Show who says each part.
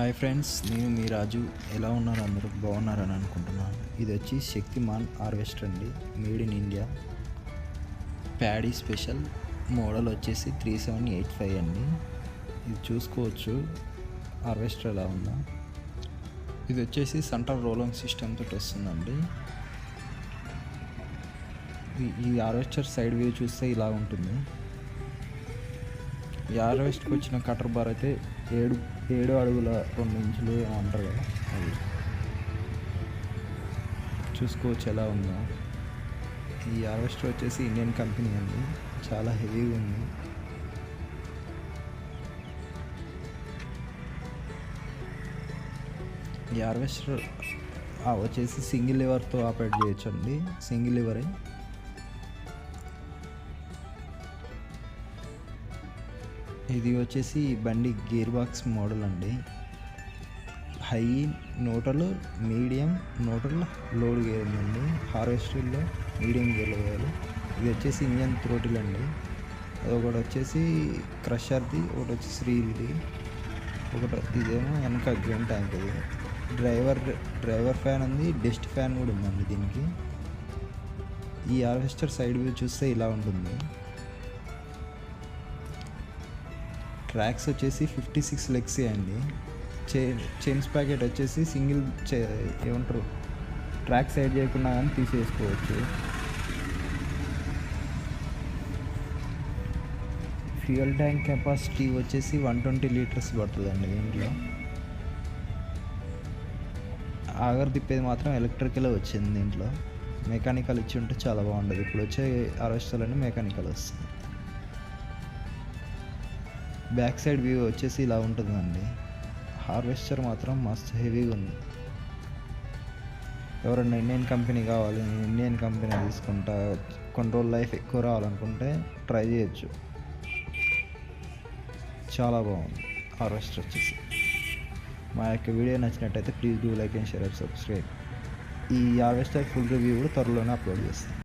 Speaker 1: Hi friends నేను మీ రాజు. ఎలా ఉన్నారు అందరూ? బాగున్నారని అనుకుంటున్నాను. ఇది వచ్చి శక్తిమాన్ హార్వెస్టర్ అండి. Made in India. Paddy special. Model వచ్చేసి త్రీ సెవెన్ ఎయిట్ ఫైవ్ అండి. ఇది చూసుకోవచ్చు. హార్వెస్టర్ ఎలా ఉందా. ఇది వచ్చేసి సెంట్రల్ రోలింగ్ సిస్టమ్ తోటి వస్తుందండి. ఈ- ఈ హార్వెస్టర్ సైడ్ వ్యూ చూస్తే ఇలా ఉంటుంది. ఈ హార్వెస్ట్కి వచ్చిన కటర్ బార్ అయితే ఏడు ఏడు అడుగుల రెండు ఇంచులు అంటారు కదా అది. చూసుకోవచ్చు ఎలా ఉందో. ఈ హార్వెస్టర్ వచ్చేసి ఇండియన్ కంపెనీ అండి. చాలా హెవీగా ఉంది. ఈ హార్వెస్టర్ వచ్చేసి సింగిల్ లివర్తో ఆపరేట్ చేయొచ్చు అండి సింగిల్ లివరే. ఇది వచ్చేసి బండి గేర్ బాక్స్ మోడల్ అండి. హై నోటలు మీడియం నోటల్ లోడ్ గేర్ ఉందండి. హార్వెస్టర్లో మీడియం గేర్లో వేయాలి. ఇది వచ్చేసి ఇంజన్ త్రోటిల్ అండి. ఒకటి వచ్చేసి క్రషర్ది ఒకటి వచ్చేసి రీల్ది ఒకటి ఇదేమో వెనక గ్రీన్ ట్యాంక్ ఇది. డ్రైవర్ డ్రైవర్ ఫ్యాన్ ఉంది డస్ట్ ఫ్యాన్ కూడా ఉందండి దీనికి. ఈ హార్వెస్టర్ సైడ్ వ్యూ చూస్తే ఇలా ఉంటుంది. ట్రాక్స్ వచ్చేసి ఫిఫ్టీ సిక్స్ లెక్సీ అండి. చే చైన్స్ ప్యాకెట్ వచ్చేసి సింగిల్ చే ఏమంటారు? ట్రాక్ సైడ్ చేయకుండా కానీ తీసేసుకోవచ్చు. ఫ్యూయల్ ట్యాంక్ కెపాసిటీ వచ్చేసి వన్ ట్వంటీ లీటర్స్ పడుతుందండి దీంట్లో. ఆగర్ తిప్పేది మాత్రం ఎలక్ట్రికల్ వచ్చింది దీంట్లో. మెకానికల్ ఇచ్చి ఉంటే చాలా బాగుండదు. ఇప్పుడు వచ్చే హార్వెస్టర్లన్నీ మెకానికల్ వస్తుంది బ్యాక్ సైడ్ వ్యూ వచ్చేసి ఇలా ఉంటుందండి. హార్వెస్టర్ మాత్రం మస్తు హెవీగా ఉంది. ఎవరన్నా ఇండియన్ కంపెనీ కావాలి ఇండియన్ కంపెనీ తీసుకుంటా కొన్ని రోజులు లైఫ్ ఎక్కువ రావాలనుకుంటే ట్రై చేయొచ్చు. చాలా బాగుంది హార్వెస్టర్ వచ్చేసి. మా యొక్క వీడియో నచ్చినట్టయితే please do like and share and subscribe. ఈ హార్వెస్టర్ ఫుల్ రివ్యూ కూడా త్వరలోనే అప్లోడ్ చేస్తాను.